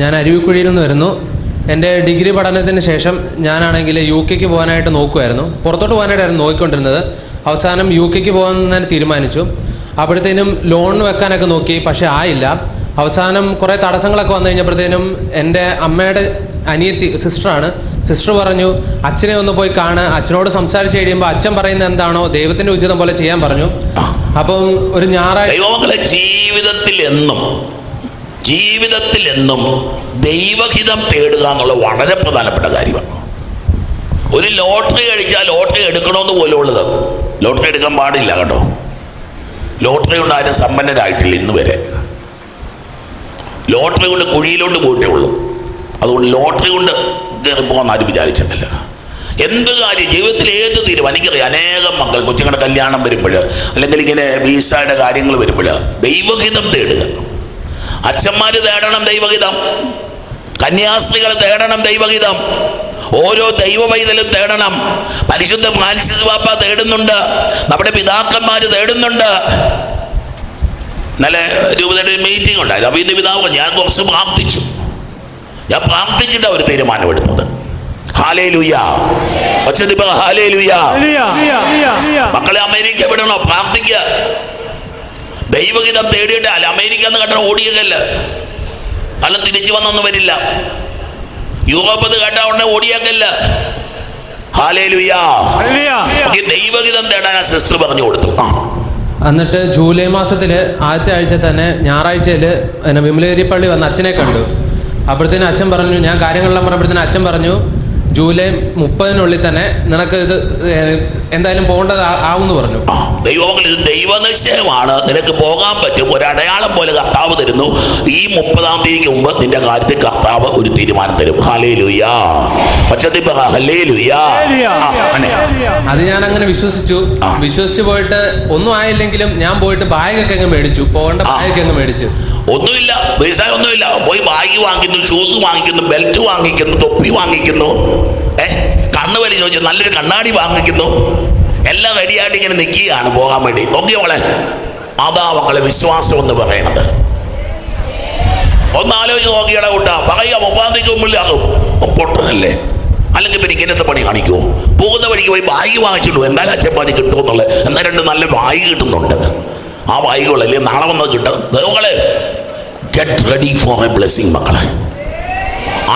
ഞാൻ അരുവിക്കുഴിയിൽ നിന്ന് വരുന്നു. എന്റെ ഡിഗ്രി പഠനത്തിന് ശേഷം ഞാനാണെങ്കിൽ യു കെക്ക് പോകാനായിട്ട് നോക്കുമായിരുന്നു പുറത്തോട്ട് പോകാനായിട്ടായിരുന്നു നോക്കിക്കൊണ്ടിരുന്നത്. അവസാനം യു കെക്ക് പോകാൻ തീരുമാനിച്ചു. അപ്പോഴത്തേനും ലോൺ വെക്കാനൊക്കെ നോക്കി പക്ഷേ ആയില്ല. അവസാനം കുറേ തടസ്സങ്ങളൊക്കെ വന്നു കഴിഞ്ഞപ്പോഴത്തേനും എന്റെ അമ്മയുടെ അനിയത്തി സിസ്റ്ററാണ്. സിസ്റ്റർ പറഞ്ഞു അച്ഛനെ ഒന്ന് പോയി കാണുക അച്ഛനോട് സംസാരിച്ച് കഴിയുമ്പോൾ അച്ഛൻ പറയുന്നത് എന്താണോ ദൈവത്തിന്റെ ഉചിതം പോലെ ചെയ്യാൻ പറഞ്ഞു. അപ്പം ഒരു ഞായറാഴ്ച ജീവിതത്തിൽ എന്നും ജീവിതത്തിൽ എന്നും ദൈവഹിതം തേടുക എന്നുള്ളത് വളരെ പ്രധാനപ്പെട്ട കാര്യമാണ്. ഒരു ലോട്ടറി കഴിച്ചാൽ ലോട്ടറി എടുക്കണമെന്ന് പോലും ഉള്ളത്. ലോട്ടറി എടുക്കാൻ പാടില്ല കേട്ടോ. ലോട്ടറി കൊണ്ട് ആരും സമ്പന്നരായിട്ടില്ല ഇന്ന് വരെ. ലോട്ടറി കൊണ്ട് കുഴിയിലോട്ട് പോയിട്ടേ ഉള്ളൂ. അതുകൊണ്ട് ലോട്ടറി കൊണ്ട് കയറി പോകാൻ ആരും വിചാരിച്ചിട്ടില്ല. എന്ത് കാര്യം? ജീവിതത്തിൽ ഏത് തീരുമാനം? എനിക്കറിയാം. അനേകം മക്കൾ കൊച്ചുങ്ങളുടെ കല്യാണം വരുമ്പോൾ അല്ലെങ്കിൽ ഇങ്ങനെ വീസയുടെ കാര്യങ്ങൾ വരുമ്പോൾ ദൈവഹിതം തേടുക. അച്ഛന്മാർ തേടണം ദൈവഹിതം. കന്യാസ്ത്രീകൾ തേടണം ദൈവഹിതം. ഓരോ ദൈവ പൈതലും തേടണം. പരിശുദ്ധ ഫ്രാൻസിസ് പാപ്പ തേടുന്നുണ്ട്. നമ്മുടെ പിതാക്കന്മാർ തേടുന്നുണ്ട്. ഇന്നലെ രൂപതയുടെ ഒരു മീറ്റിംഗ് ഉണ്ടായിരുന്നു. അപ്പോൾ ഇതിന്റെ പിതാവ് ഞാൻ കുറച്ച് പ്രാർത്ഥിച്ചു. ഞാൻ പ്രാർത്ഥിച്ചിട്ടാണ് ഒരു തീരുമാനമെടുത്തത്. മക്കളെ അമേരിക്ക വിടണോ? പ്രാർത്ഥിക്കുക ദൈവഹിതം തേടിയിട്ട് അല്ല അമേരിക്ക എന്ന് കണ്ട ഓടിയകല്ല അല്ല തിരിച്ചു വന്നൊന്നും വരില്ല. യൂറോപ്പ് എന്ന് കേട്ട ഉടനെ ഓടിയേക്കല്ല. ദൈവഗീതം തേടാൻ ആ സിസ്റ്റർ പറഞ്ഞു കൊടുത്തു. എന്നിട്ട് ജൂലൈ മാസത്തിൽ ആദ്യത്തെ ആഴ്ച തന്നെ ഞായറാഴ്ചയിൽ വിമലേരിപ്പള്ളി വിമലേരി പള്ളി വന്ന് അച്ഛനെ കണ്ടു. അപ്പോഴത്തേനും അച്ഛൻ പറഞ്ഞു ഞാൻ കാര്യങ്ങളെല്ലാം പറഞ്ഞപ്പോഴത്തേനും അച്ഛൻ പറഞ്ഞു ജൂലൈ മുപ്പതിനുള്ളിൽ തന്നെ നിനക്ക് ഇത് എന്തായാലും പോകേണ്ടത് ആവുമെന്ന് പറഞ്ഞു. ദൈവമക്കൾ ഇത് ദൈവനിശ്ചയമാണ്. നിനക്ക് പോകാൻ പറ്റും. ഒരു അടയാളം പോലെ കർത്താവ് തരുന്നു. ഈ മുപ്പതാം തീയതിക്ക് മുമ്പ് നിന്റെ കാര്യത്തിൽ കർത്താവ് ഒരു തീരുമാനം തരും. ഹലേ ലുയാ ഹലേ ലുയാ അത് ഞാൻ അങ്ങനെ വിശ്വസിച്ചു. വിശ്വസിച്ച് പോയിട്ട് ഒന്നും ആയില്ലെങ്കിലും ഞാൻ പോയിട്ട് ബാഗൊക്കെ അങ്ങ് മേടിച്ചു. പോകേണ്ട ബാഗൊക്കെ അങ്ങ് മേടിച്ചു. ഒന്നുമില്ല പൈസ ഒന്നുമില്ല. പോയി ബാഗ് വാങ്ങിക്കുന്നു ഷൂസ് വാങ്ങിക്കുന്നു ബെൽറ്റ് വാങ്ങിക്കുന്നു തൊപ്പി വാങ്ങിക്കുന്നു. ഏ കണ്ണ് വലി ചോദിച്ചു നല്ലൊരു കണ്ണാടി വാങ്ങിക്കുന്നു. എല്ലാം റെഡിയായിട്ട് ഇങ്ങനെ നിൽക്കുകയാണ് പോകാൻ വേണ്ടി. ഓക്കെ മോളെ മക്കളെ വിശ്വാസം എന്ന് പറയണത് ഒന്ന് ആലോചിച്ച് നോക്കിയടാ കൂട്ടാ പറയുക മുപ്പാന്തിക്ക് മുമ്പിലാകും പൊട്ടുന്നല്ലേ അല്ലെങ്കിൽ പിന്നെ ഇങ്ങനത്തെ പണി കാണിക്കുമോ പോകുന്ന വഴിക്ക് പോയി ബാഗ് വാങ്ങിച്ചിട്ടു എന്തായാലും അച്ഛപ്പാതി കിട്ടുമെന്നുള്ളത്. എന്നാൽ രണ്ട് നല്ല ബാഗ് കിട്ടുന്നുണ്ട്. ആ വായികളല്ലേ നാളെ വന്നത് കിട്ടും. Get ready for a blessing മക്കളെ.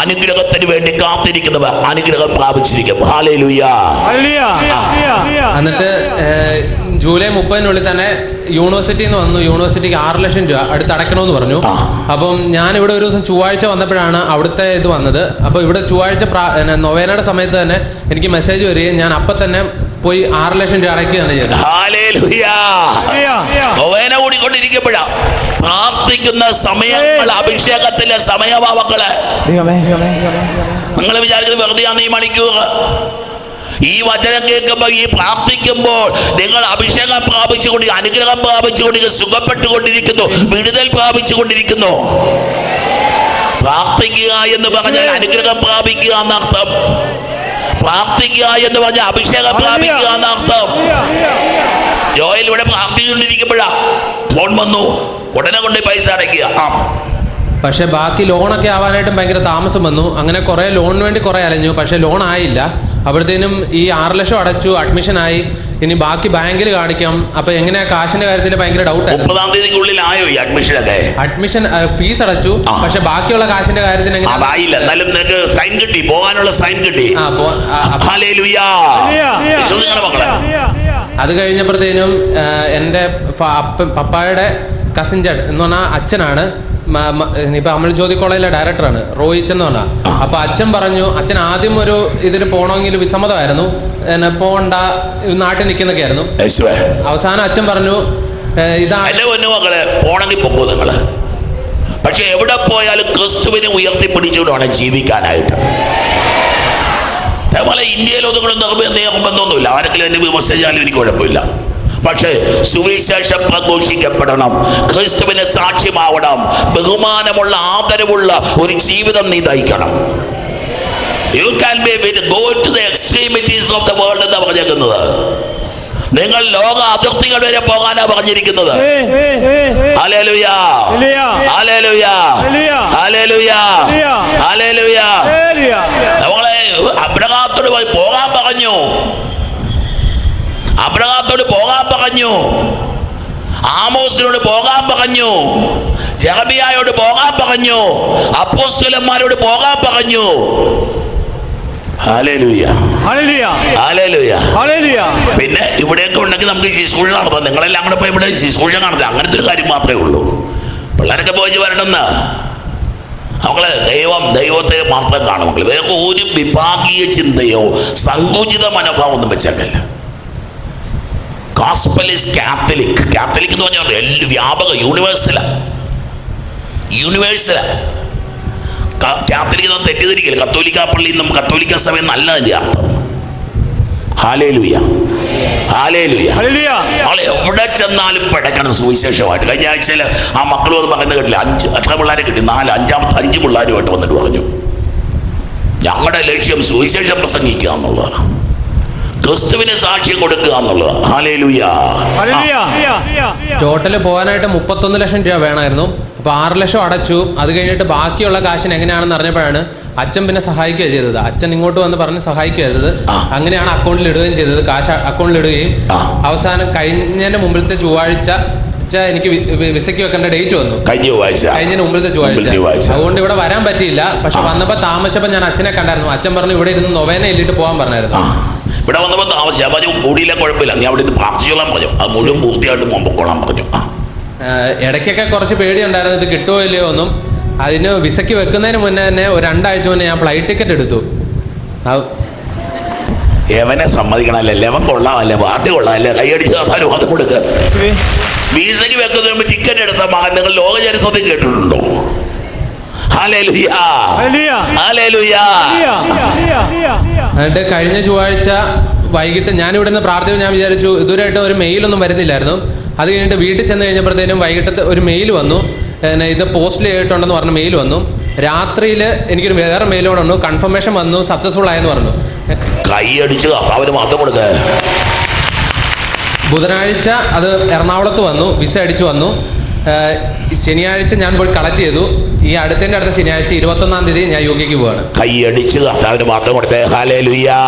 അനുഗ്രഹത്തിന് വേണ്ടി കാത്തിരിക്കുന്നവർ അനുഗ്രഹം പ്രാപിച്ചിരിക്കും. എന്നിട്ട് ജൂലൈ മുപ്പതിനുള്ളിൽ തന്നെ യൂണിവേഴ്സിറ്റിയിൽ നിന്ന് വന്നു. യൂണിവേഴ്സിറ്റിക്ക് ആറ് ലക്ഷം രൂപ അടുത്ത് അടയ്ക്കണമെന്ന് പറഞ്ഞു. അപ്പം ഞാൻ ഇവിടെ ഒരു ദിവസം ചൊവ്വാഴ്ച വന്നപ്പോഴാണ് അവിടുത്തെ ഇത് വന്നത്. അപ്പോൾ ഇവിടെ ചൊവ്വാഴ്ച നൊവേനയുടെ സമയത്ത് തന്നെ എനിക്ക് മെസ്സേജ് വരികയും ഞാൻ അപ്പം തന്നെ പോയി ആറ് ലക്ഷം രൂപ അടയ്ക്കുകയാണ് ചെയ്തത് ഓടിക്കൊണ്ടിരിക്കുമ്പോഴാ പ്രാർത്ഥിക്കുന്ന സമയങ്ങൾ അഭിഷേകത്തിലെ സമയഭാവങ്ങൾ. നിങ്ങൾ വിചാരിക്കുന്നത് വെറുതെയാണ് ഈ മണിക്കൂർ. ഈ വചനം കേൾക്കുമ്പോൾ ഈ പ്രാർത്ഥിക്കുമ്പോൾ നിങ്ങൾ അഭിഷേകം പ്രാപിച്ചുകൊണ്ട് അനുഗ്രഹം പ്രാപിച്ചുകൊണ്ട് സുഖപ്പെട്ടുകൊണ്ടിരിക്കുന്നു വിടുതൽ പ്രാപിച്ചുകൊണ്ടിരിക്കുന്നു. പ്രാർത്ഥിക്കുക എന്ന് പറഞ്ഞാൽ അനുഗ്രഹം പ്രാപിക്കുക എന്നർത്ഥം. പ്രാർത്ഥിക്കുക എന്ന് പറഞ്ഞ അഭിഷേകം പ്രാപിക്കുക എന്നർത്ഥം ജോയൽ ഇവിടെ പ്രാർത്ഥിച്ചുകൊണ്ടിരിക്കുമ്പോഴാ ഫോൺ വന്നു. ഉടനെ കൊണ്ട് പൈസ അടയ്ക്കുക. ആ. പക്ഷേ ബാക്കി ലോണൊക്കെ ആവാനായിട്ടും ഭയങ്കര താമസം വന്നു. അങ്ങനെ കുറേ ലോണിന് വേണ്ടി കുറേ അലഞ്ഞു. പക്ഷേ ലോൺ ആയില്ല. അപ്പോഴത്തേനും ഈ ആറ് ലക്ഷം അടച്ചു അഡ്മിഷൻ ആയി. ഇനി ബാക്കി ബാങ്കിൽ കാണിക്കാം. അപ്പോൾ എങ്ങനെയാ കാശിന്റെ കാര്യത്തിൽ ഭയങ്കര ഡൗട്ട് മുപ്പതാം തീയതിക്കുള്ളിൽ ആയോ ഈ അഡ്മിഷനൊക്കെ അഡ്മിഷൻ ഫീസ് അടച്ചു. പക്ഷെ ബാക്കിയുള്ള കാശിന്റെ കാര്യത്തിന് അതായില്ല എന്നാലും നിനക്ക് സൈൻ കിട്ടി. പോകാനുള്ള സൈൻ കിട്ടി. മക്കളെ. അത് കഴിഞ്ഞപ്പോഴത്തേനും എന്റെ അപ്പ പപ്പായുടെ കസിൻ ചേട്ടൻ എന്ന് പറഞ്ഞാൽ അച്ഛനാണ്. ഇപ്പൊ അമൽ ജ്യോതി കോളേജിലെ ഡയറക്ടറാണ്. റോഹിച്ച് എന്ന് പറഞ്ഞാൽ അപ്പൊ അച്ഛൻ പറഞ്ഞു അച്ഛൻ ആദ്യം ഒരു ഇതിന് പോകണമെങ്കിൽ വിസമ്മതമായിരുന്നു. എന്നെ പോണ്ട നാട്ടിൽ നിൽക്കുന്നൊക്കെ ആയിരുന്നു അവസാനം അച്ഛൻ പറഞ്ഞു "ഏ, ഇതാ മക്കളെ പോണെങ്കിൽ പൊക്കോ നിങ്ങൾ. പക്ഷെ എവിടെ പോയാലും ക്രിസ്തുവിനെ ഉയർത്തിപ്പിടിച്ചുകൊണ്ടാണ് ജീവിക്കാനായിട്ട്. അതേപോലെ ഇന്ത്യയിൽ ഒന്നും നിർബന്ധമൊന്നുമില്ല. ആരെങ്കിലും എന്നെ വിമർശിച്ചാലും എനിക്ക് കുഴപ്പമില്ല. പക്ഷേ സുവിശേഷം പ്രഘോഷിക്കപ്പെടണം ക്രിസ്തുവിന് സാക്ഷ്യമാവണം. ബഹുമാനമുള്ള ആദരവുള്ള ഒരു ജീവിതം നീ നയിക്കണം. You can be with go to the extremities of the world എന്ന് പറഞ്ഞേക്കുന്നത്. നിങ്ങൾ ലോക അതിർത്തികൾ വരെ പോകാനാ പറഞ്ഞിരിക്കുന്നത്. നമ്മളെ അബ്രഹാത്തോട് പോയി പോകാൻ പറഞ്ഞു. അബ്രഹാത്തോട് പോകാൻ പറഞ്ഞു. ആമോസിനോട് പോകാൻ പറഞ്ഞു. ജെറബിയായോട് പോകാൻ പറഞ്ഞു. അപ്പോസ്തലന്മാരോട് പോകാൻ പറഞ്ഞു. പിന്നെ ഇവിടെയൊക്കെ ഉണ്ടെങ്കിൽ നമുക്ക് ശിശുക്കുഴ നടത്താം. നിങ്ങളെല്ലാം കൂടെ പോയി ഇവിടെ ശിശുക്കുഴ നടത്താം. അങ്ങനത്തെ ഒരു കാര്യം മാത്രമേ ഉള്ളൂ. പിള്ളേരൊക്കെ പോയി വരണമെന്ന് മക്കളെ ദൈവം ദൈവത്തെ മാത്രം കാണും മക്കളെ. വേറെ ഒരു വിഭാഗീയ ചിന്തയോ സങ്കുചിത മനോഭാവം ഒന്നും വെച്ചേക്കല്ല. കാസ്പലിസ് കാത്തലിക് കാത്തലിക് എന്ന് പറഞ്ഞാൽ എല്ലാ വ്യാപക യൂണിവേഴ്സലാണ് യൂണിവേഴ്സലാണ് കാത്തലിക് എന്ന് തെറ്റിദ്ധരിക്കില്ല കത്തോലിക്ക പള്ളി നിന്നും കത്തോലിക്ക സഭ നല്ല അതിന്റെ അർത്ഥം. ഹാലേലുയ എവിടെ ചെന്നാലും പടക്കണം സുവിശേഷമായിട്ട്. കഴിഞ്ഞ ആഴ്ചയിൽ ആ മക്കളും അത് പറയുന്നത് കേട്ടില്ല. അഞ്ച് എത്ര പിള്ളേരെ കിട്ടി? നാല് അഞ്ചാമത്തെ അഞ്ച് പിള്ളേരുമായിട്ട് വന്നിട്ട് പറഞ്ഞു. ഞങ്ങളുടെ ലക്ഷ്യം സുവിശേഷം പ്രസംഗിക്കുക എന്നുള്ളതാണ്. ക്രിസ്തുവിന് സാക്ഷ്യം കൊടുക്കുക എന്നുള്ളത്. ഹാലേലുയ ടോട്ടൽ പോകാനായിട്ട് മുപ്പത്തൊന്ന് ലക്ഷം രൂപ വേണമായിരുന്നു. അപ്പൊ ആറ് ലക്ഷം അടച്ചു. അത് കഴിഞ്ഞിട്ട് ബാക്കിയുള്ള കാശിന് എങ്ങനെയാണെന്ന് അറിഞ്ഞപ്പോഴാണ് അച്ഛൻ പിന്നെ സഹായിക്കുക ചെയ്തത്. അച്ഛൻ ഇങ്ങോട്ട് വന്ന് പറഞ്ഞ് സഹായിക്കുക ചെയ്തത്. അങ്ങനെയാണ് അക്കൗണ്ടിൽ ഇടുകയും ചെയ്തത്. കാശ് അക്കൗണ്ടിൽ ഇടുകയും. അവസാനം കഴിഞ്ഞതിന്റെ മുമ്പിലത്തെ ചൊവ്വാഴ്ച ച്ചാ എനിക്ക് വിസയ്ക്ക് വെക്കേണ്ട ഡേറ്റ് വന്നു. കഴിഞ്ഞ ചൊവ്വാഴ്ച. കഴിഞ്ഞതിന് മുമ്പിലത്തെ ചൊവ്വാഴ്ച. അതുകൊണ്ട് ഇവിടെ വരാൻ പറ്റിയില്ല. പക്ഷെ വന്നപ്പോ വന്നപ്പോൾ താമസിച്ചപ്പോൾ ഞാൻ അച്ഛനെ കണ്ടായിരുന്നു. അച്ഛൻ പറഞ്ഞു ഇവിടെ ഇരുന്ന് നൊവേന എല്ലിട്ട് പോകാൻ പറഞ്ഞായിരുന്നു. ഇവിടെ വന്നപ്പോൾ താമസിച്ചു. പറഞ്ഞു കൂടിയില്ല കുഴപ്പമില്ല. നീ അവിടെ കൊള്ളാൻ പറഞ്ഞു. അത് മുഴുവൻ പൂർത്തിയായിട്ട് മുമ്പൊക്കോളാൻ പറഞ്ഞു. ആ. ഇടയ്ക്കൊക്കെ കുറച്ച് പേടിയുണ്ടായിരുന്നു. ഇത് കിട്ടുമോ ഇല്ലയോ ഒന്നും അതിന് വിസയ്ക്ക് വെക്കുന്നതിന് മുന്നേ തന്നെ ഒരു രണ്ടാഴ്ച മുന്നേ ഞാൻ ഫ്ലൈറ്റ് ടിക്കറ്റ് എടുത്തു. അത് എവനെ സമ്മതിക്കണല്ലേ ലെവൻ കൊള്ളാമല്ലേ? പാർട്ടി കൊള്ളാമല്ലേ? കൈയടിച്ച് തന്നാലും അത് കൊടുക്കുക വിസയ്ക്ക് വെക്കുന്നതിന് മുമ്പ് ടിക്കറ്റ് എടുത്ത മകൻ നിങ്ങൾ ലോക ചരിത്രത്തിൽ കേട്ടിട്ടുണ്ടോ ഹാലേലുയാ ഹല്ലേലൂയ. Hallelujah hallelujah. എന്നിട്ട് കഴിഞ്ഞ ചൊവ്വാഴ്ച വൈകിട്ട് ഞാൻ ഇവിടെ നിന്ന് പ്രാർത്ഥന ഞാൻ വിചാരിച്ചു ഇതുവരെയായിട്ട് ഒരു മെയിലൊന്നും വരുന്നില്ലായിരുന്നു. അത് കഴിഞ്ഞിട്ട് വീട്ടിൽ ചെന്ന് കഴിഞ്ഞപ്പോഴത്തേനും വൈകിട്ട് ഒരു മെയിൽ വന്നു. പിന്നെ ഇത് പോസ്റ്റിൽ ചെയ്തിട്ടുണ്ടെന്ന് പറഞ്ഞ മെയിൽ വന്നു. രാത്രിയിൽ എനിക്കൊരു വേറെ മെയിൽ കൂടെ വന്നു. കൺഫർമേഷൻ വന്നു സക്സസ്ഫുൾ ആയെന്ന് പറഞ്ഞു. കൈയടിച്ച് മാത്രം ബുധനാഴ്ച അത് എറണാകുളത്ത് വന്നു വിസ അടിച്ചു വന്നു. ശനിയാഴ്ച ഞാൻ പോയി കളക്ട് ചെയ്തു. ഈ അടുത്തതിന്റെ അടുത്ത ശനിയാഴ്ച ഇരുപത്തൊന്നാം തീയതി ഞാൻ യോഗ്യക്ക് പോവാണ്. കൈയടിച്ച് കർത്താവിന് മാത്രം കൊടുത്തേ. Hallelujah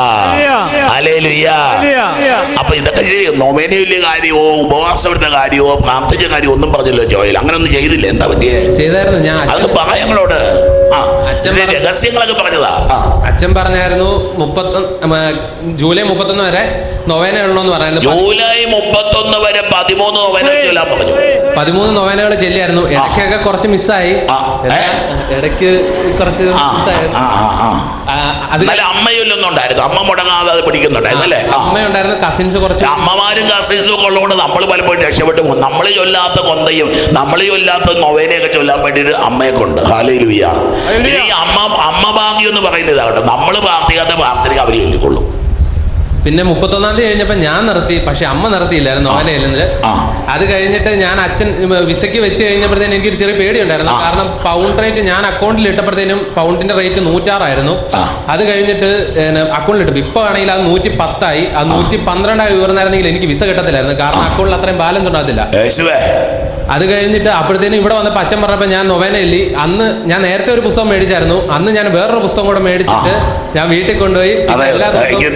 hallelujah hallelujah. അപ്പൊ ഇതൊക്കെ ശരി നൊമേനയിലെ കാര്യമോ ഉപവാസം എടുത്ത കാര്യമോ പ്രാർത്ഥിച്ച കാര്യമോ ഒന്നും പറഞ്ഞില്ലോ ജോയിൽ. അങ്ങനെ ഒന്നും ചെയ്തില്ല. എന്താ പറ്റിയേ? ചെയ്തായിരുന്നു ഞാൻ. അത് ഞങ്ങളോട്. രഹസ്യങ്ങളൊക്കെ പറഞ്ഞതാ. അച്ഛൻ പറഞ്ഞായിരുന്നു മുപ്പത്തൊന്ന് ജൂലൈ മുപ്പത്തൊന്ന് വരെ നൊവേന ഉള്ളൂന്ന് പറഞ്ഞു ജൂലൈ മുപ്പത്തൊന്ന് വരെ പതിമൂന്ന് നൊവേന ചൊല്ലാൻ പറഞ്ഞു. പതിമൂന്ന് നൊവേനകൾ ചെല്ലിയായിരുന്നു. ഇടയ്ക്കൊക്കെ കുറച്ച് മിസ്സായി? ഇടയ്ക്ക് കുറച്ച് ആ ആ ആ ആ. ആ, എന്നാലും അമ്മയൊല്ലൊന്നും ഉണ്ടായിരുന്നു അമ്മ മുടങ്ങാതെ അത് പിടിക്കുന്നുണ്ടായിരുന്നു അല്ലേ? അമ്മയുണ്ടായിരുന്നു കസിൻസ് കുറച്ച് അമ്മമാരും കസിൻസും ഒക്കെ ഉള്ളതുകൊണ്ട് നമ്മൾ പലപ്പോഴും രക്ഷപ്പെട്ടു പോകും. നമ്മൾ ചൊല്ലാത്ത കൊന്തയും നമ്മൾ ചൊല്ലാത്ത നൊവേനയൊക്കെ ചൊല്ലാൻ വേണ്ടിയിട്ട് അമ്മയെ കൊണ്ട്. ഹാലയിലുയ്യ. ഈ അമ്മ അമ്മ ഭാഗ്യം എന്ന് പറയുന്നത് ഇതാകട്ടെ. നമ്മൾ പ്രാർത്ഥിക്കാത്ത പ്രാർത്ഥനയ്ക്ക് അവർ ചൊല്ലിക്കൊള്ളും പിന്നെ മുപ്പത്തൊന്നാം തീയതി കഴിഞ്ഞപ്പോൾ ഞാൻ നിർത്തി പക്ഷെ അമ്മ നിർത്തിയില്ലായിരുന്നു ആ. അത് കഴിഞ്ഞിട്ട് ഞാൻ അച്ഛൻ വിസയ്ക്ക് വെച്ച് കഴിഞ്ഞപ്പോഴത്തേനും എനിക്കൊരു ചെറിയ പേടിയുണ്ടായിരുന്നു. കാരണം പൗണ്ട് റേറ്റ് ഞാൻ അക്കൗണ്ടിൽ ഇട്ടപ്പോഴത്തേനും പൗണ്ടിന്റെ റേറ്റ് നൂറ്റാറായിരുന്നു. അത് കഴിഞ്ഞിട്ട് അക്കൗണ്ടിൽ ഇട്ടു ഇപ്പൊ ആണെങ്കിൽ അത് നൂറ്റി പത്തായി അത് നൂറ്റി പന്ത്രണ്ടായി ഉയർന്നായിരുന്നെങ്കിൽ എനിക്ക് വിസ കിട്ടത്തില്ലായിരുന്നു. കാരണം അക്കൗണ്ടിൽ അത്രയും ബാലൻസ് ഉണ്ടാകത്തില്ല. അത് കഴിഞ്ഞിട്ട് അപ്പോഴത്തേനും ഇവിടെ വന്നപ്പോൾ അച്ഛൻ പറഞ്ഞപ്പോൾ ഞാൻ നൊവേനയില്ലി അന്ന് ഞാൻ നേരത്തെ ഒരു പുസ്തകം മേടിച്ചായിരുന്നു. അന്ന് ഞാൻ വേറൊരു പുസ്തകം കൂടെ മേടിച്ചിട്ട് ഞാൻ വീട്ടിൽ കൊണ്ടുപോയി.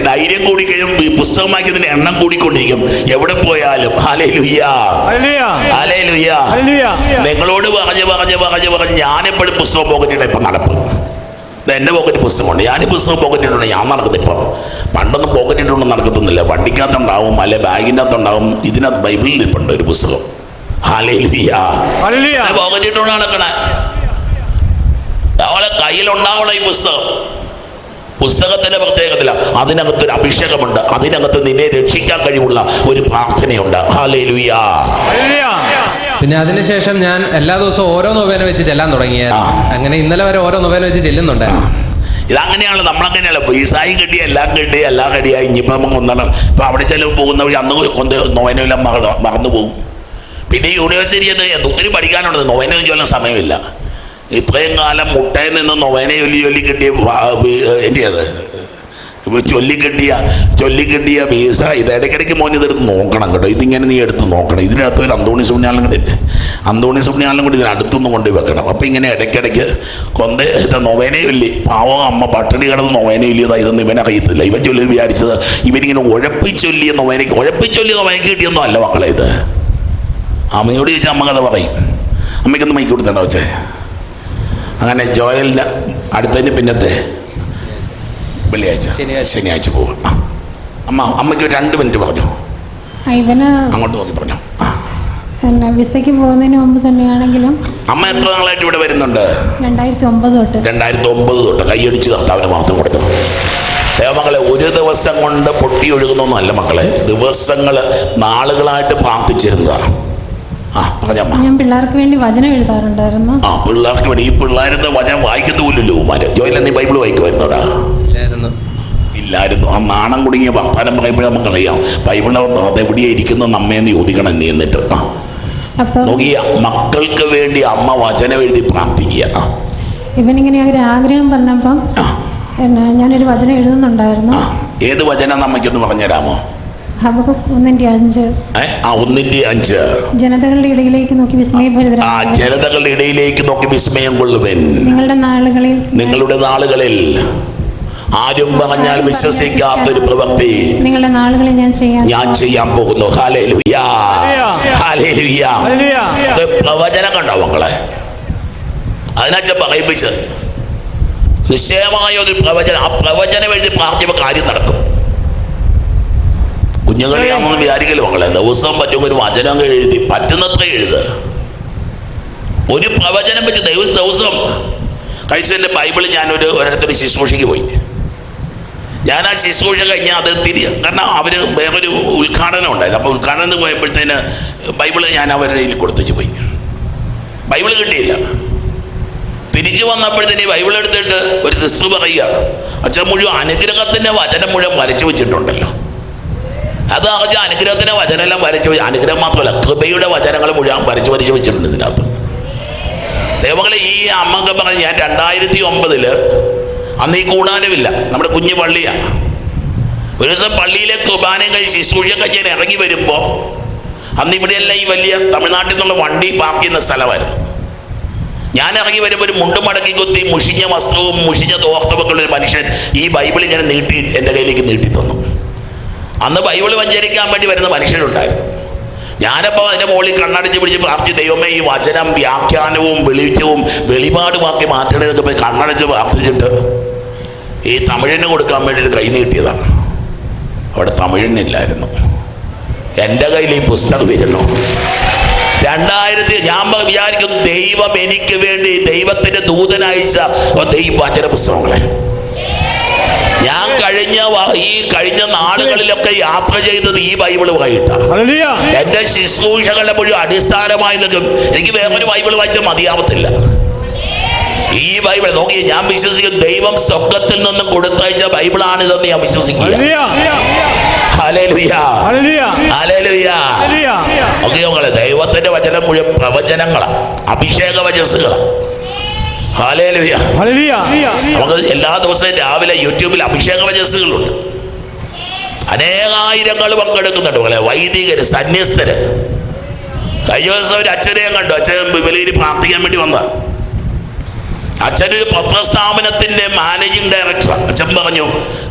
ധൈര്യം കൂടി കഴിയും പുസ്തകം വായിക്കുന്നതിന്റെ എണ്ണം കൂടിക്കൊണ്ടിരിക്കും. എവിടെ പോയാലും. നിങ്ങളോട് പറഞ്ഞ് പറഞ്ഞ് പറഞ്ഞ് പറഞ്ഞ് ഞാനെപ്പോഴും പുസ്തകം പോക്കറ്റിട്ട് ഇപ്പം നടപ്പ്. എന്റെ പോക്കറ്റ് പുസ്തകമുണ്ട്. ഞാൻ ഈ പുസ്തകം പോക്കറ്റിട്ടുണ്ട് ഞാൻ നടക്കുന്നത് ഇപ്പം. പണ്ടൊന്നും പോക്കറ്റിട്ടൊന്നും നടക്കത്തൊന്നുമില്ല. വണ്ടിക്കകത്തുണ്ടാവും അല്ലെ ബാഗിന്റെ അകത്തുണ്ടാവും ഇതിനകത്ത് ബൈബിളിൽ ഇരിപ്പുണ്ട് ഒരു പുസ്തകം. പോക്കറ്റിട്ടുകൊണ്ട് നടക്കണേ. അവളെ കയ്യിലുണ്ടാവണം ഈ പുസ്തകം. പുസ്തകത്തിന്റെ പ്രത്യേകതയില്ല. അതിനകത്തൊരു അഭിഷേകമുണ്ട്. അതിനകത്ത് നിന്നെ രക്ഷിക്കാൻ കഴിവുള്ള ഒരു പ്രാർത്ഥനയുണ്ട്. പിന്നെ അതിനുശേഷം ഞാൻ എല്ലാ ദിവസവും ഓരോ നൊവേന വെച്ച് ചെല്ലാൻ തുടങ്ങിയ അങ്ങനെ ഇന്നലെ വരെ ഓരോ നൊവേന വെച്ച് ചെല്ലുന്നുണ്ട് ഇതങ്ങനെയാണല്ലോ. നമ്മളങ്ങനെയല്ല. പൈസായും കിട്ടി എല്ലാം കിട്ടി എല്ലാം റെഡിയായി ഇനിയിപ്പോൾ നമുക്ക് ഒന്നാണ്. ഇപ്പം അവിടെ ചെല്ലുമ്പോൾ പോകുന്ന വഴി അന്ന് കൊണ്ട് നോവനെല്ലാം മറന്നു പോകും പിന്നെ യൂണിവേഴ്സിറ്റി എന്ന് ഒത്തിരി പഠിക്കാനുണ്ട്. നോവന ചൊല്ലാൻ സമയമില്ല. ഇത്രയും കാലം മുട്ടയിൽ നിന്ന് നൊവേന ചൊല്ലി ചൊല്ലി കിട്ടിയ എന്റെ അത്? ചൊല്ലിക്കിട്ടിയ ചൊല്ലിക്കെട്ടിയ വീസ ഇത് ഇടയ്ക്കിടയ്ക്ക് മോൻ ഇതെടുത്ത് നോക്കണം കേട്ടോ. ഇതിങ്ങനെ നീ എടുത്ത് നോക്കണം. ഇതിനകത്ത് ഒരു അന്തോണി സുണ്യാളും കൂടി ഇല്ലേ? അന്തോണി സുണ്യാളും കൂടി ഇതിനടുത്തൊന്നും കൊണ്ട് വെക്കണം. അപ്പം ഇങ്ങനെ ഇടയ്ക്കിടയ്ക്ക് കൊന്ത ഇത് നൊവേനയില്ലേ പാവം അമ്മ പട്ടിണി കിടന്ന് നൊവേനയില്ലതാ ഇതൊന്നും ഇവനെ അറിയത്തില്ല. ഇവൻ ചൊല്ലി വിചാരിച്ചത് ഇവനിങ്ങനെ ഉഴപ്പിച്ചൊല്ലിയ നൊവേനയ്ക്ക് ഉഴപ്പിച്ചൊല്ലിയ നൊവേനയ്ക്ക് കിട്ടിയൊന്നും അല്ല മക്കളെ ഇത്? അമ്മയോട് ചോദിച്ചാൽ അമ്മ കഥ പറയും. അമ്മയ്ക്കൊന്ന് മൈക്ക് കൊടുത്തണ്ട വെച്ചേ അങ്ങനെ ജോയലിന്റെ അടുത്തതിന് പിന്നത്തെ വെള്ളിയാഴ്ച ശനിയാഴ്ച. പോവുക അമ്മ അമ്മയ്ക്ക് ഒരു രണ്ട് മിനിറ്റ് പറഞ്ഞു. ആ, ഇവന് അങ്ങോട്ട് നോക്കി പറഞ്ഞു. പിന്നെ വിസയ്ക്ക് പോകുന്നതിന് മുമ്പ് തന്നെയാണെങ്കിലും അമ്മ എത്ര നാളായിട്ട് ഇവിടെ വരുന്നുണ്ട്? രണ്ടായിരത്തി ഒമ്പത് തൊട്ട്. രണ്ടായിരത്തി ഒമ്പത് തൊട്ട്. കൈയടിച്ച് കർത്താവിന് മാത്രം കൊടുത്തു ദേവമകളെ ഒരു ദിവസം കൊണ്ട് പൊട്ടി ഒഴുകുന്നൊന്നുമല്ല മക്കളെ. ദിവസങ്ങൾ നാളുകളായിട്ട് പ്രാർത്ഥിച്ചിരുന്നതാ ആ പറഞ്ഞമ്മ ഞാൻ പിള്ളേർക്ക് വേണ്ടി വചനം എഴുതാറുണ്ടായിരുന്നു. ആ പിള്ളേർക്ക് വേണ്ടി ഈ പിള്ളേരുടെ വചനം വായിക്കത്തു പോലല്ലോ ഉമാര് ജോയില നീ ബൈബിൾ വായിക്കുമായിരുന്നോടാ ഇല്ലായിരുന്നു. ആ നാണം കുടുങ്ങിയ വർത്താനം പറയുമ്പോഴേ നമുക്കറിയാം. ബൈബിൾ അതെവിടെയാ ഇരിക്കുന്നത് നമ്മയെന്ന് ചോദിക്കണം നീ എന്നിട്ട്. ആ. നോക്കിയ മക്കൾക്ക് വേണ്ടി അമ്മ വചനം എഴുതി പ്രാർത്ഥിക്കുക. ആ. ഇവനിങ്ങനെ ഒരു ആഗ്രഹം പറഞ്ഞപ്പം ഞാനൊരു വചനം എഴുതുന്നുണ്ടായിരുന്നു. ഏത് വചനം നമ്മയ്ക്കൊന്ന് പറഞ്ഞുതരാമോ? നമുക്ക് അഞ്ച്. ആ ഒന്നിന്റെ അഞ്ച്. ജനതകളുടെ ഇടയിലേക്ക് നോക്കി ആ ജനതകളുടെ ഇടയിലേക്ക് നോക്കി വിസ്മയം കൊള്ളുവൻ. നിങ്ങളുടെ നാളുകളിൽ നിങ്ങളുടെ നാളുകളിൽ ആരും പറഞ്ഞാൽ വിശ്വസിക്കാത്ത ഒരു പ്രവൃത്തി. നിങ്ങളുടെ നാളുകളിൽ ഞാൻ ചെയ്യാം ഞാൻ ചെയ്യാൻ പോകുന്നു. പ്രവചനം കണ്ടോ മക്കളെ? അതിനാച്ച പറയിപ്പിച്ചത്. നിശ്ചയമായ ഒരു പ്രവചനം. ആ പ്രവചനം എഴുതി പ്രാർത്ഥിക്കുമ്പോൾ കാര്യം നടക്കും. കുഞ്ഞുങ്ങളിലാണെന്ന് വിചാരിക്കല്ലോ മക്കളെ ദിവസം പറ്റും ഒരു വചനം എഴുതി പറ്റുന്നത്ര എഴുത്. ഒരു പ്രവചനം വെച്ച് ദിവസം ദിവസം കഴിച്ചതിന്റെ ബൈബിളിൽ ഞാനൊരു ഒരിടത്തൊരു ശുശ്രൂഷയ്ക്ക് പോയി. ഞാൻ ആ ശുശ്രൂഷ കഴിഞ്ഞാൽ അത് തിരി കാരണം അവർ വേറൊരു ഉദ്ഘാടനം ഉണ്ടായിരുന്നു. അപ്പോൾ ഉദ്ഘാടനം പോയപ്പോഴത്തേന് ബൈബിൾ ഞാൻ അവരുടെ കയ്യിൽ കൊടുത്തു പോയി. ബൈബിൾ കിട്ടിയില്ല. തിരിച്ചു വന്നപ്പോഴത്തേന് ഈ ബൈബിൾ എടുത്തിട്ട് ഒരു സിസ്റ്റർ പറയുക അച്ഛൻ മുഴുവൻ അനുഗ്രഹത്തിന്റെ വചനം മുഴുവൻ വരച്ചു വെച്ചിട്ടുണ്ടല്ലോ. അത് അച്ഛൻ അനുഗ്രഹത്തിന്റെ വചനമെല്ലാം വരച്ചു അനുഗ്രഹം മാത്രമല്ല കൃപയുടെ വചനങ്ങൾ മുഴുവൻ വരച്ചു വരച്ചു വെച്ചിട്ടുണ്ട് ഇതിനകത്ത്. ദൈവങ്ങളെ ഈ അമ്മയ്ക്ക് പറഞ്ഞു ഞാൻ രണ്ടായിരത്തി ഒമ്പതിൽ അന്ന് ഈ കൂടാനുമില്ല നമ്മുടെ കുഞ്ഞു പള്ളിയാണ് ഒരു ദിവസം പള്ളിയിലെ കുർബാനയും കഴിച്ച് ശുശ്രൂഷ കഴിഞ്ഞ് ഞാൻ ഇറങ്ങി വരുമ്പോൾ അന്ന് ഇവിടെയല്ല ഈ വലിയ തമിഴ്നാട്ടിൽ നിന്നുള്ള വണ്ടി പാർക്ക് ചെയ്യുന്ന സ്ഥലമായിരുന്നു. ഞാൻ ഇറങ്ങി വരുമ്പോൾ ഒരു മുണ്ടും മടക്കി കുത്തി മുഷിഞ്ഞ വസ്ത്രവും മുഷിഞ്ഞ തോർത്തുമൊക്കെ ഒരു മനുഷ്യൻ ഈ ബൈബിൾ ഇങ്ങനെ നീട്ടി എന്റെ കയ്യിലേക്ക് നീട്ടി തന്നു. അന്ന് ബൈബിൾ വഞ്ചരിക്കാൻ വേണ്ടി വരുന്ന മനുഷ്യരുണ്ടായിരുന്നു. ഞാനപ്പോൾ അതിന്റെ മുകളിൽ കണ്ണടിച്ച് പിടിച്ച് പ്രാർത്ഥിച്ചു ദൈവമേ ഈ വചനം വ്യാഖ്യാനവും വെളിച്ചവും വെളിപാടുമാക്കി മാറ്റണേന്നൊക്കെ പോയി കണ്ണടിച്ച് പ്രാർത്ഥിച്ചിട്ട് ഈ തമിഴിന് കൊടുക്കാൻ വേണ്ടി ഒരു കൈ നീട്ടിയതാണ്. അവിടെ തമിഴിനില്ലായിരുന്നു. എന്റെ കയ്യിൽ ഈ പുസ്തകം ഇരുന്നു രണ്ടായിരത്തി ഞാൻ വിചാരിക്കുന്നു ദൈവം എനിക്ക് വേണ്ടി ദൈവത്തിന്റെ ദൂതനയച്ച ദൈവ വചന പുസ്തകങ്ങളെ. ഞാൻ കഴിഞ്ഞ ഈ കഴിഞ്ഞ നാളുകളിലൊക്കെ യാത്ര ചെയ്തത് ഈ ബൈബിൾ വായിട്ടാണ് എന്റെ ശുശ്രൂഷകളുടെ മുഴുവൻ അടിസ്ഥാനമായി നിൽക്കും എനിക്ക് വേറൊരു ബൈബിൾ വായിച്ചാൽ മതിയാവത്തില്ല. ഈ ബൈബിൾ നോക്കി ഞാൻ വിശ്വസിക്കും ദൈവം സ്വർഗത്തിൽ നിന്നും കൊടുത്തയച്ച ബൈബിൾ ബൈബിളാണിതെന്ന് ഞാൻ വിശ്വസിക്കുക. ദൈവത്തിന്റെ വചനം മുഴുവൻ പ്രവചനങ്ങളാണ് അഭിഷേക വചസ്സുകളാണ്. നമുക്ക് എല്ലാ ദിവസവും രാവിലെ യൂട്യൂബിൽ അഭിഷേക വചസ്സുകളുണ്ട് അനേകായിരങ്ങൾ പങ്കെടുക്കുന്നുണ്ട് പോലെ വൈദികര് സന്യസ്തര്. കഴിഞ്ഞ ദിവസം ഒരു അച്ഛനെയും കണ്ടു. അച്ഛൻ വിലയിൽ പ്രാർത്ഥിക്കാൻ വേണ്ടി വന്ന. അച്ഛനൊരു പത്രസ്ഥാപനത്തിന്റെ മാനേജിംഗ് ഡയറക്ടർ അച്ഛൻ പറഞ്ഞു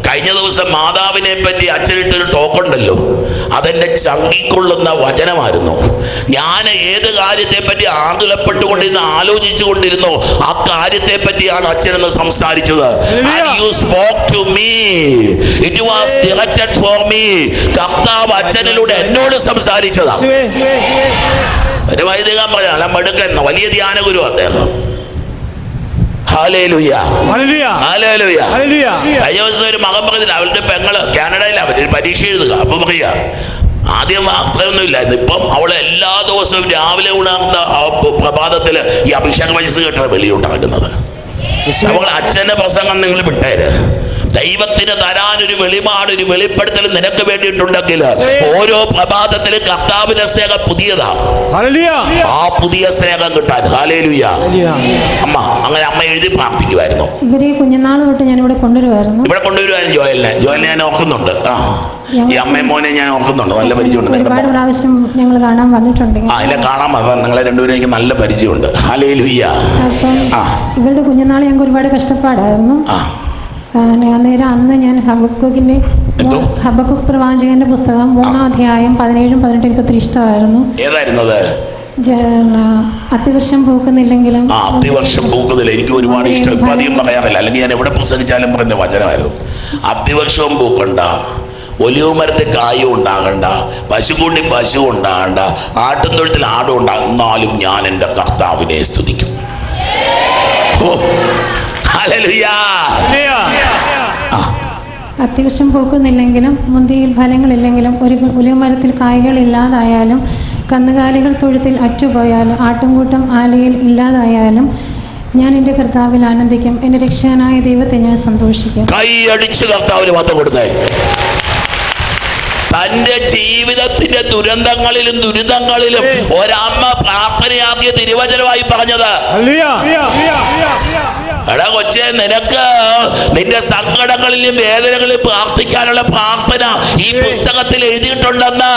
കഴിഞ്ഞ ദിവസം മാതാവിനെ പറ്റി അച്ഛനിട്ടൊരു ടോക്കുണ്ടല്ലോ അതെന്റെ ചങ്കിക്കൊള്ളുന്ന വചനമായിരുന്നു. ഞാൻ ഏത് കാര്യത്തെ പറ്റി ആകുലപ്പെട്ടുകൊണ്ടിരുന്ന ആലോചിച്ചു കൊണ്ടിരുന്നോ ആ കാര്യത്തെ പറ്റിയാണ് അച്ഛനെന്ന് സംസാരിച്ചത്. You spoke to me it was directed for me കർത്താവ് അച്ഛനിലൂടെ എന്നോട് സംസാരിച്ചതാണ് യേശുവേ. ഒരു വൈദികം പറയാം മടുക്കുന്ന വലിയ ധ്യാനഗുരു അദ്ദേഹം ഹാലേലുയ ഹല്ലേലൂയ. Hallelujah hallelujah. കഴിഞ്ഞ ദിവസം ഒരു മകൻ പറഞ്ഞില്ല അവളുടെ പെങ്ങൾ കാനഡയിൽ അവർ പരീക്ഷ എഴുതുക. അപ്പൊ പറയാ ആദ്യം അത്രയൊന്നുമില്ലായിരുന്നു ഇപ്പം അവൾ എല്ലാ ദിവസവും രാവിലെ ഉണർന്ന ആ പ- പ്രഭാതത്തിൽ ഈ അഭിഷേക വയസ്സ് കേട്ടാണ് വെളിയുണ്ടാക്കുന്നത് അപ്പോൾ അച്ഛന്റെ പ്രസംഗം നിങ്ങൾ വിട്ടേര്. ദൈവത്തിന് തരാൻ ഒരു വെളിപാട് ഒരു വെളിപ്പെടുത്തൽ നിനക്ക് വേണ്ടിയിട്ടുണ്ടെങ്കിൽ ഓരോ പ്രഭാതത്തിലും കർത്താവിന്റെ സ്നേഹം പുതിയതാണ്. ആ പുതിയ സ്നേഹം കിട്ടാൻ. ഹാലേലുയ അമ്മ അങ്ങനെ അമ്മ എഴുതി പ്രാർത്ഥിക്കുമായിരുന്നു ഇവരെ കുഞ്ഞുനാൾ തൊട്ട് ഇവിടെ കൊണ്ടുവരുമായിരുന്നു ഇവിടെ കൊണ്ടുവരുവാനും ജോയലിനെ. ജോയലിനെ ഞാൻ ഓർക്കുന്നുണ്ട്. ആ. ഈ അമ്മയും മോനെ ഞാൻ ഓർക്കുന്നുണ്ട്. നല്ല പരിചയമുണ്ട്. ഒരുപാട് പ്രാവശ്യം ഞങ്ങൾ കാണാൻ വന്നിട്ടുണ്ട്. ആ എന്നെ കാണാൻ വന്നത് നിങ്ങളെ രണ്ടുപേരും എനിക്ക് നല്ല പരിചയമുണ്ട്. ഹാലേലുയ്യ അപ്പം ആ. ഇവരുടെ കുഞ്ഞുനാൾ ഞങ്ങൾക്ക് ഒരുപാട് കഷ്ടപ്പാടായിരുന്നു. ആ, അന്നേരം അന്ന് ഞാൻ ഹബക്കുക്കിന്റെ? ഹബക്കുക്ക് പ്രവാചകന്റെ പുസ്തകം മൂന്നാം അധ്യായം പതിനേഴും പതിനെട്ടും എനിക്ക് ഒത്തിരി ഇഷ്ടമായിരുന്നു. ഏതായിരുന്നത്? അത്തിവർഷം പൂക്കുന്നില്ലെങ്കിലും ആ അതിവർഷം പൂക്കുന്നില്ല. എനിക്ക് ഒരുപാട് ഇഷ്ടം. പതിയും അധികം പറയാറില്ല. അല്ലെങ്കിൽ ഞാൻ എവിടെ പ്രസംഗിച്ചാലും പറഞ്ഞ വചനമായിരുന്നു. അതിവർഷവും പൂക്കണ്ട. ഒലിവ് മരത്തെ കായും ഉണ്ടാകണ്ട. പശുക്കൂട്ടി പശു ഉണ്ടാകണ്ട. ആട്ടും തൊഴുത്തിൽ ആടും ഉണ്ടാകും എന്നാലും ഞാൻ എന്റെ കർത്താവിനെ സ്തുതിക്കും. ഓ, ഹല്ലേലൂയ. അത്യാവശ്യം പൂക്കുന്നില്ലെങ്കിലും മുന്തിയിൽ ഫലങ്ങളില്ലെങ്കിലും ഒരു ഉലിമരത്തിൽ കായ്കൾ ഇല്ലാതായാലും കന്നുകാലികൾ തൊഴുത്തിൽ അറ്റുപോയാലും ആട്ടുംകൂട്ടം ആലയിൽ ഇല്ലാതായാലും ഞാൻ എന്റെ കർത്താവിൽ ആനന്ദിക്കും. എന്റെ രക്ഷകനായ ദൈവത്തെ ഞാൻ സന്തോഷിക്കും. കൈയടിച്ച് കർത്താവിന് മതം കൊടുത്തേ. തന്റെ ജീവിതത്തിന്റെ ദുരന്തങ്ങളിലും ദുരിതങ്ങളിലും ഒരമ്മ പ്രാർത്ഥനയാക്കിയ തിരുവചനമായി പറഞ്ഞത്. എടാ കൊച്ചെ നിനക്ക് നിന്റെ സങ്കടങ്ങളിലും വേദനകളിലും പ്രാർത്ഥിക്കാനുള്ള പ്രാർത്ഥന ഈ പുസ്തകത്തിൽ എഴുതിയിട്ടുണ്ടെന്ന്.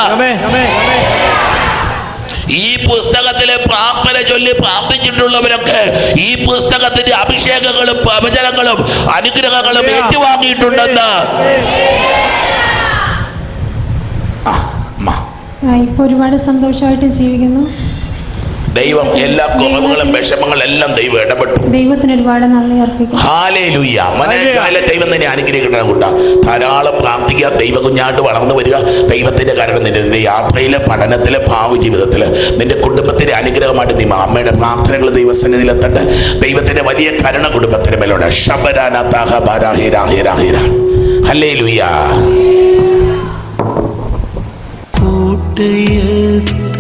ഈ പുസ്തകത്തിലെ പ്രാർത്ഥന ചൊല്ലി പ്രാർത്ഥിച്ചിട്ടുള്ളവരൊക്കെ ഈ പുസ്തകത്തിന്റെ അഭിഷേകങ്ങളും പ്രവചനങ്ങളും അനുഗ്രഹങ്ങളും ഏറ്റുവാങ്ങിയിട്ടുണ്ടെന്ന്. ഇപ്പൊ. ഒരുപാട് സന്തോഷമായിട്ട് ജീവിക്കുന്നു. ദൈവം എല്ലാ കുറവുകളും വിഷമങ്ങളും എല്ലാം ദൈവം ഇടപെട്ടു. ദൈവത്തിന് ഒരുപാട് നന്ദി ദൈവം തന്നെ അനുഗ്രഹിക്കണം കൂട്ട. ധാരാളം പ്രാർത്ഥിക്കുക ദൈവ കുഞ്ഞാണ്ട് വളർന്നു വരിക ദൈവത്തിന്റെ കാരണം നിന്റെ നിന്റെ യാത്രയിലെ പഠനത്തിലെ ഭാവി ജീവിതത്തിൽ നിന്റെ കുടുംബത്തിന്റെ അനുഗ്രഹമായിട്ട് നീ അമ്മയുടെ പ്രാർത്ഥനകൾ ദൈവസന്നിധിയിലെത്തട്ടെ. ദൈവത്തിന്റെ വലിയ കരുണ കുടുംബത്തിന് മേലുണ്ട് ഷബരാന താഹ ബാരാഹിര ഹിര